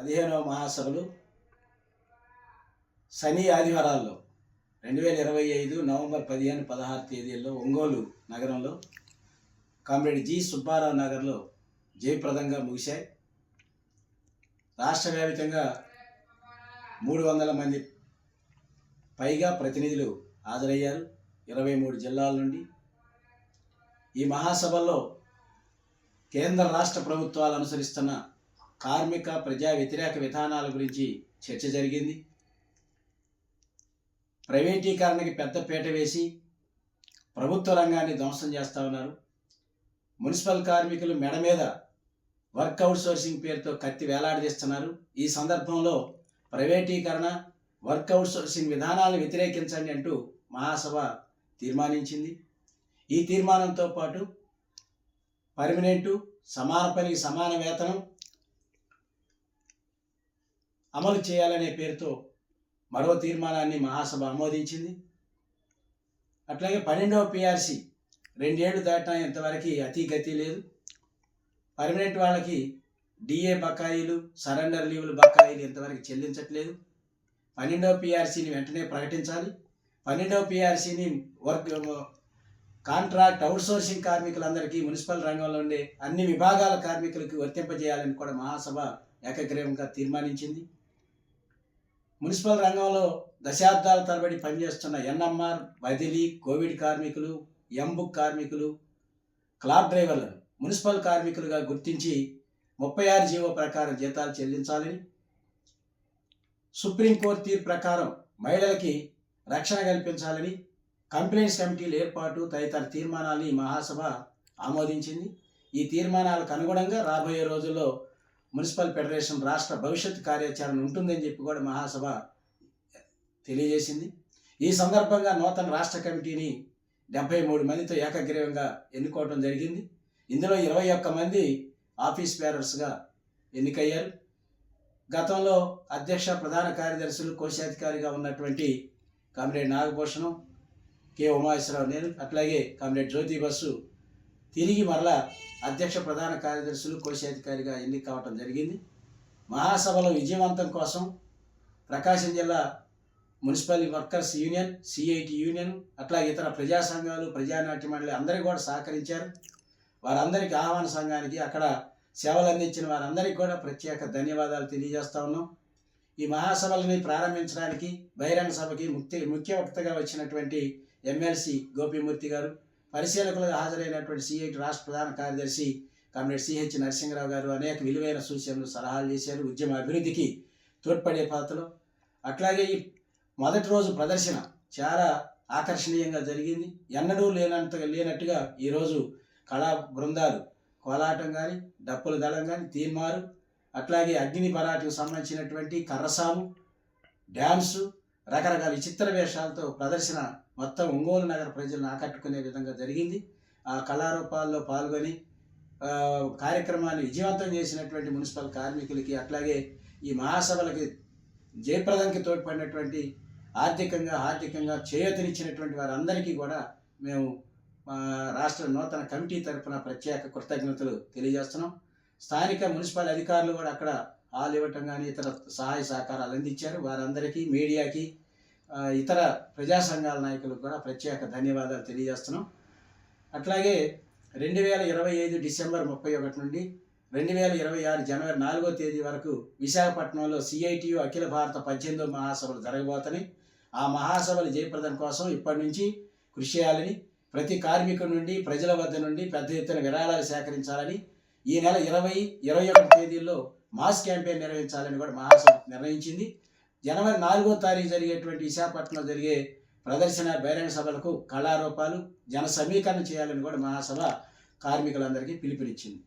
పదిహేనవ మహాసభలు శని ఆదివారాల్లో రెండు వేల ఇరవై ఐదు నవంబర్ పదిహేను పదహారు తేదీల్లో ఒంగోలు నగరంలో కామ్రేడ్ జి సుబ్బారావు నగర్లో జయప్రదంగా ముగిశాయి. రాష్ట్ర వ్యాప్తంగా మూడు వందల మంది పైగా ప్రతినిధులు హాజరయ్యారు ఇరవై మూడు జిల్లాల నుండి. ఈ మహాసభల్లో కేంద్ర రాష్ట్ర ప్రభుత్వాలు అనుసరిస్తున్న కార్మిక ప్రజా వ్యతిరేక విధానాల గురించి చర్చ జరిగింది. ప్రైవేటీకరణకి పెద్ద పీట వేసి ప్రభుత్వ రంగాన్ని ధ్వంసం చేస్తా ఉన్నారు. మున్సిపల్ కార్మికులు మెడ మీద వర్క్ అవుట్ సోర్సింగ్ పేరుతో కత్తి వేలాడదీస్తున్నారు. ఈ సందర్భంలో ప్రైవేటీకరణ వర్క్ అవుట్ సోర్సింగ్ విధానాలను వ్యతిరేకించండి అంటూ మహాసభ తీర్మానించింది. ఈ తీర్మానంతో పాటు పర్మనెంటు సమాన పని సమాన వేతనం అమలు చేయాలనే పేరుతో మరో తీర్మానాన్ని మహాసభ ఆమోదించింది. అట్లాగే పన్నెండవ పిఆర్సి రెండేళ్ళు దాటిన ఇంతవరకు అతి గతి లేదు. పర్మనెంట్ వాళ్ళకి డిఏ బకాయిలు సరెండర్ లీవులు బకాయిలు ఇంతవరకు చెల్లించట్లేదు. పన్నెండవ పిఆర్సీని వెంటనే ప్రకటించాలి. పన్నెండవ పిఆర్సీని వర్క్ కాంట్రాక్ట్ అవుట్సోర్సింగ్ కార్మికులందరికీ మున్సిపల్ రంగంలో ఉండే అన్ని విభాగాల కార్మికులకు వర్తింపజేయాలని కూడా మహాసభ ఏకగ్రీవంగా తీర్మానించింది. మున్సిపల్ రంగంలో దశాబ్దాల తరబడి పనిచేస్తున్న ఎన్ఎంఆర్ బదిలీ కోవిడ్ కార్మికులు ఎంబుక్ కార్మికులు క్లాబ్ డ్రైవర్లను మున్సిపల్ కార్మికులుగా గుర్తించి ముప్పై ఆరు జీవో ప్రకారం జీతాలు చెల్లించాలని సుప్రీంకోర్టు తీర్పు ప్రకారం మహిళలకి రక్షణ కల్పించాలని కంప్లైంట్స్ కమిటీల ఏర్పాటు తదితర తీర్మానాన్ని ఈ మహాసభ ఆమోదించింది. ఈ తీర్మానాలకు అనుగుణంగా రాబోయే రోజుల్లో మున్సిపల్ ఫెడరేషన్ రాష్ట్ర భవిష్యత్ కార్యాచరణ ఉంటుందని చెప్పి కూడా మహాసభ తెలియజేసింది. ఈ సందర్భంగా నూతన రాష్ట్ర కమిటీని డెబ్బై మూడు మందితో ఏకగ్రీవంగా ఎన్నుకోవడం జరిగింది. ఇందులో ఇరవై ఒక్క మంది ఆఫీస్ బేరర్స్గా ఎన్నికయ్యారు. గతంలో అధ్యక్ష ప్రధాన కార్యదర్శులు కోశాధికారిగా ఉన్నటువంటి కామ్రేడ్ నాగభూషణం కె ఉమాశ్వరరావు నేను అట్లాగే కామ్రేడ్ జ్యోతి బస్సు తిరిగి మరలా అధ్యక్ష ప్రధాన కార్యదర్శులు కోశాధికారిగా ఎన్నిక కావటం జరిగింది. మహాసభలో విజయవంతం కోసం ప్రకాశం జిల్లా municipal workers union CITU union అట్లా ఇతర ప్రజా సంఘాలు ప్రజానాట్య మండలి అందరికీ కూడా సహకరించారు. వారందరికీ ఆహ్వాన సంఘానికి అక్కడ సేవలు అందించిన వారందరికీ కూడా ప్రత్యేక ధన్యవాదాలు తెలియజేస్తా ఉన్నాం. ఈ మహాసభలని ప్రారంభించడానికి బహిరంగ సభకి ముఖ్య ముఖ్య వక్తగా వచ్చినటువంటి ఎమ్మెల్సీ గోపిమూర్తి గారు పరిశీలకులుగా హాజరైనటువంటి సిఐటి రాష్ట్ర ప్రధాన కార్యదర్శి కామ్రేడ్ సిహెచ్ నరసింహరావు గారు అనేక విలువైన సూచనలు సలహాలు చేశారు. ఉద్యమ అభివృద్ధికి తోడ్పడే పాత్రలో. అట్లాగే ఈ మొదటి రోజు ప్రదర్శన చాలా ఆకర్షణీయంగా జరిగింది. ఎన్నడూ లేనంతగా లేనట్టుగా ఈరోజు కళా బృందాలు కోలాటం కానీ డప్పుల దళం కానీ తీన్మారు అట్లాగే అగ్ని పరాటకు సంబంధించినటువంటి కర్రసాము డ్యాన్సు రకరకాల విచిత్ర వేషాలతో ప్రదర్శన మొత్తం ఒంగోలు నగర ప్రజలను ఆకట్టుకునే విధంగా జరిగింది. ఆ కళారూపాల్లో పాల్గొని కార్యక్రమాన్ని విజయవంతం చేసినటువంటి మున్సిపల్ కార్మికులకి అట్లాగే ఈ మహాసభలకి జయప్రదంకి తోడ్పడినటువంటి ఆర్థికంగా ఆర్థికంగా చేయతనిచ్చినటువంటి వారందరికీ కూడా మేము రాష్ట్ర నూతన కమిటీ తరఫున ప్రత్యేక కృతజ్ఞతలు తెలియజేస్తున్నాం. స్థానిక మున్సిపల్ అధికారులు కూడా అక్కడ హాల్ ఇవ్వటం కానీ ఇతర సహాయ సహకారాలు అందించారు. వారందరికీ మీడియాకి ఇతర ప్రజా సంఘాల నాయకులకు కూడా ప్రత్యేక ధన్యవాదాలు తెలియజేస్తున్నాం. అట్లాగే రెండు వేల ఇరవై ఐదు డిసెంబర్ ముప్పై ఒకటి నుండి రెండు వేల ఇరవై ఆరు జనవరి నాలుగో తేదీ వరకు విశాఖపట్నంలో సిఐటియు అఖిల భారత పద్దెనిమిదో మహాసభలు జరగబోతున్నాయి. ఆ మహాసభలు జయప్రదం కోసం ఇప్పటి నుంచి కృషి చేయాలని ప్రతి కార్మికుడి నుండి ప్రజల వద్ద నుండి పెద్ద ఎత్తున విరాళాలు సేకరించాలని ఈ నెల ఇరవై ఇరవై ఒకటి తేదీల్లో మాస్ క్యాంపెయిన్ నిర్వహించాలని కూడా మహాసభ నిర్ణయించింది. జనవరి నాలుగో తారీఖు జరిగేటువంటి విశాఖపట్నంలో జరిగే ప్రదర్శన బహిరంగ సభలకు కళారూపాలు జన సమీకరణ చేయాలని కూడా మహాసభ కార్మికులందరికీ పిలుపునిచ్చింది.